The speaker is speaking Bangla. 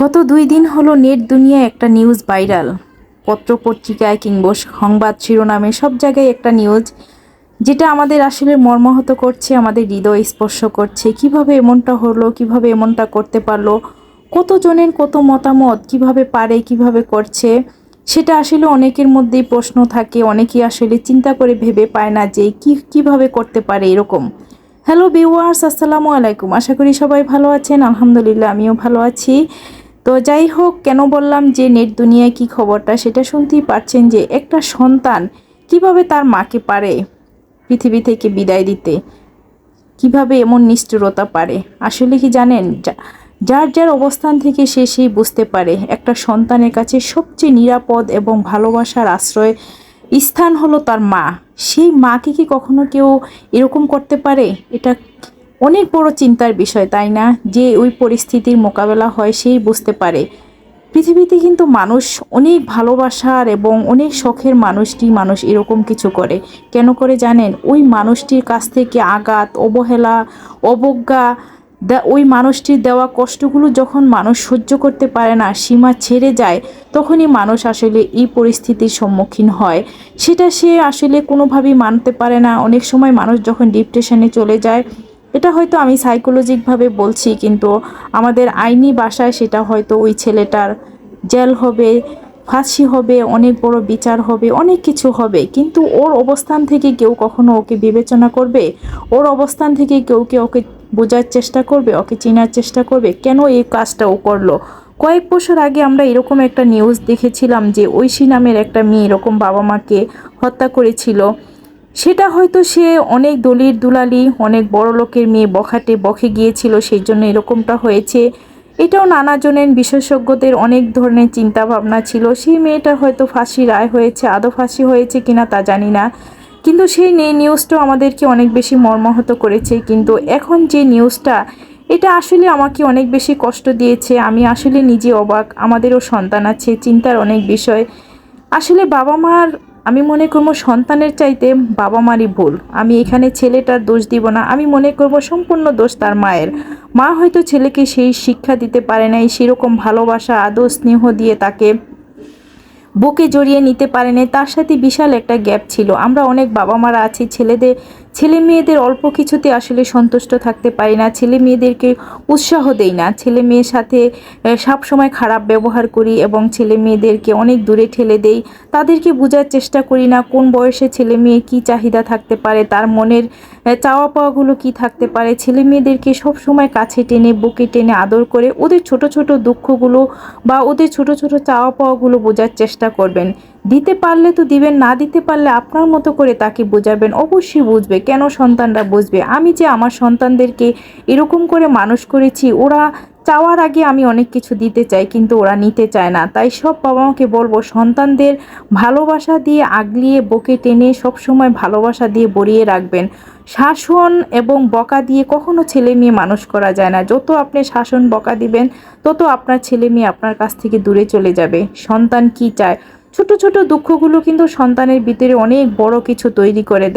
গত দুই দিন হলো নেট দুনিয়ায় একটা নিউজ ভাইরাল পত্র পত্রিকায় কিংবা সংবাদ শিরোনামে সব জায়গায় একটা নিউজ যেটা আমাদের আসলে মর্মাহত করছে, আমাদের হৃদয় স্পর্শ করছে। কীভাবে এমনটা হলো, কীভাবে এমনটা করতে পারল, কতজনের কত মতামত, কীভাবে পারে, কীভাবে করছে, সেটা আসলে অনেকের মধ্যেই প্রশ্ন থাকে। অনেকেই আসলে চিন্তা করে ভেবে পায় না যে কি, কীভাবে করতে পারে এরকম। হ্যালো ভিউয়ার্স আসসালামু আলাইকুম। আশা করি সবাই ভালো আছেন। আলহামদুলিল্লাহ, আমিও ভালো আছি। তো যাই হোক, কেন বললাম যে নেট দুনিয়ায় কি খবরটা সেটা শুনতেই পারছেন যে একটা সন্তান কীভাবে তার মাকে পারে পৃথিবী থেকে বিদায় দিতে? কীভাবে এমন নিষ্ঠুরতা পারে? আসলে কি জানেন? যার যার অবস্থান থেকে সে সেই বুঝতে পারে। একটা সন্তানের কাছে সবচেয়ে নিরাপদ এবং ভালোবাসার আশ্রয় স্থান হলো তার মা। সেই মাকে কি কখনো কেউ এরকম করতে পারে? এটা অনেক বড় চিন্তার বিষয়, তাই না? যে ওই পরিস্থিতির মোকাবেলা হয় সেই বুঝতে পারে। পৃথিবীতে কিন্তু মানুষ অনেক ভালোবাসার এবং অনেক শখের মানুষটি মানুষ এরকম কিছু করে। কেন করে জানেন? ওই মানুষটির কাছ থেকে আঘাত, অবহেলা, অবজ্ঞা ওই মানুষটির দেওয়া কষ্টগুলো যখন মানুষ সহ্য করতে পারে না, সীমা ছেড়ে যায়, তখনই মানুষ আসলে এই পরিস্থিতির সম্মুখীন হয়। সেটা সে আসলে কোনোভাবেই মানতে পারে না। অনেক সময় মানুষ যখন ডিপ্রেশনে চলে যায় এটা হয়তো আমি সাইকোলজিকভাবে বলছি, কিন্তু আমাদের আইনি ভাষায় সেটা হয়তো ওই ছেলেটার জেল হবে, ফাঁসি হবে, অনেক বড় বিচার হবে, অনেক কিছু হবে। কিন্তু ওর অবস্থান থেকে কেউ কখনো ওকে বিবেচনা করবে? ওর অবস্থান থেকে কেউ কে ওকে বোঝার চেষ্টা করবে, ওকে চেনার চেষ্টা করবে? কেন এই কাজটা ও করল? কয়েক বছর আগে আমরা এরকম একটা নিউজ দেখেছিলাম যে ঐশী নামের একটা মেয়ে এরকম বাবা মাকে হত্যা করেছিল। সেটা হয়তো সে অনেক দলির দুলালি, অনেক বড় লোকের মেয়ে বখাটে বখে গিয়েছিল, সেই জন্য এরকমটা হয়েছে। এটাও নানাজনের বিশেষজ্ঞদের অনেক ধরনের চিন্তা ভাবনা ছিল। সেই মেয়েটার হয়তো ফাঁসি রায় হয়েছে, আদৌ ফাঁসি হয়েছে কিনা তা জানি না। কিন্তু সেই নে- নিউজটা আমাদেরকে অনেক বেশি মর্মাহত করেছে। কিন্তু এখন যে নিউজটা এটা আসলে আমাকে অনেক বেশি কষ্ট দিয়েছে। আমি আসলে নিজে অবাক। আমাদেরও সন্তান আছে, চিন্তার অনেক বিষয়। আসলে বাবা মার আমি মনে করব সন্তানের চাইতে বাবা মারই ভুল। আমি এখানে ছেলেটার দোষ দিব না। আমি মনে করব সম্পূর্ণ দোষ তার মায়ের। মা হয়তো ছেলেকে সেই শিক্ষা দিতে পারে নাই, সেরকম ভালোবাসা, আদর, স্নেহ দিয়ে তাকে বুকে জড়িয়ে নিতে পারেনি তার সাথে বিশাল একটা গ্যাপ ছিল। আমরা অনেক বাবা মারা আছি, ছেলেদের ছেলে মেয়েদের অল্প কিছুতে আসলে সন্তুষ্ট থাকতে পারি না ছেলে মেয়েদেরকে উৎসাহ দেই না। ছেলে মেয়ের সাথে সব সময় খারাপ ব্যবহার করি এবং ছেলে মেয়েদেরকে অনেক দূরে ঠেলে দেই। তাদেরকে বোঝার চেষ্টা করি না কোন বয়সে ছেলে মেয়ে কী চাহিদা থাকতে পারে, তার মনের চাওয়া পাওয়াগুলো কি থাকতে পারে। ছেলে মেয়েদেরকে সব সময় কাছে টেনে, বুকে টেনে আদর করে ওদের ছোট ছোট দুঃখগুলো বা ওদের ছোট ছোট চাওয়া পাওয়াগুলো বোঝার চেষ্টা করবেন। দিতে পারলে তো দিবেন, না দিতে পারলে আপনার মতো করে তাকে বোঝাবেন। অবশ্যই বুঝবে, কেন সন্তানরা বুঝবে? আমি যে আমার সন্তানদেরকে এরকম করে মানুষ করেছি, ওরা চাওয়ার আগে আমি অনেক কিছু দিতে চাই, কিন্তু ওরা নিতে চায় না। তাই সব বাবা মাকে বলব, সন্তানদের ভালোবাসা দিয়ে আগলিয়ে বকে টেনে সবসময় ভালোবাসা দিয়ে বরিয়ে রাখবেন। শাসন এবং বকা দিয়ে কখনো ছেলে মেয়ে মানুষ করা যায় না। যত আপনি শাসন বকা দিবেন, তত আপনার ছেলে মেয়ে আপনার কাছ থেকে দূরে চলে যাবে। সন্তান কি চায়? ছোট ছোট দুঃখগুলো কিন্তু সন্তানের ভিতরে অনেক বড় কিছু তৈরি করে দেয়।